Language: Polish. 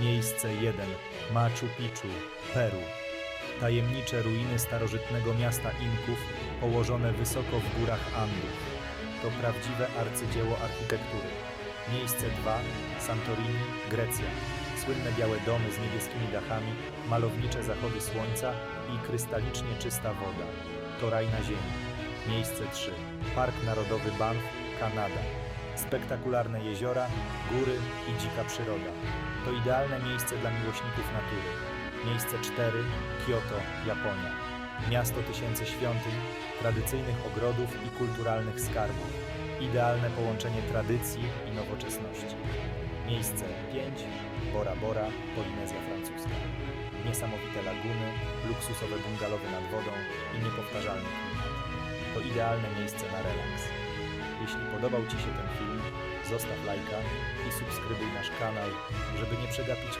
Miejsce 1. Machu Picchu, Peru. Tajemnicze ruiny starożytnego miasta Inków, położone wysoko w górach Andów. To prawdziwe arcydzieło architektury. Miejsce 2. Santorini, Grecja. Słynne białe domy z niebieskimi dachami, malownicze zachody słońca i krystalicznie czysta woda. To raj na ziemi. Miejsce 3. Park Narodowy Banff, Kanada. Spektakularne jeziora, góry i dzika przyroda. To idealne miejsce dla miłośników natury. Miejsce 4. Kyoto, Japonia. Miasto tysięcy świątyń, tradycyjnych ogrodów i kulturalnych skarbów. Idealne połączenie tradycji i nowoczesności. Miejsce 5. Bora Bora, Polinezja Francuska. Niesamowite laguny, luksusowe bungalowy nad wodą i niepowtarzalny klimat. To idealne miejsce na relaks. Jeśli podobał Ci się ten film, zostaw lajka i subskrybuj nasz kanał, żeby nie przegapić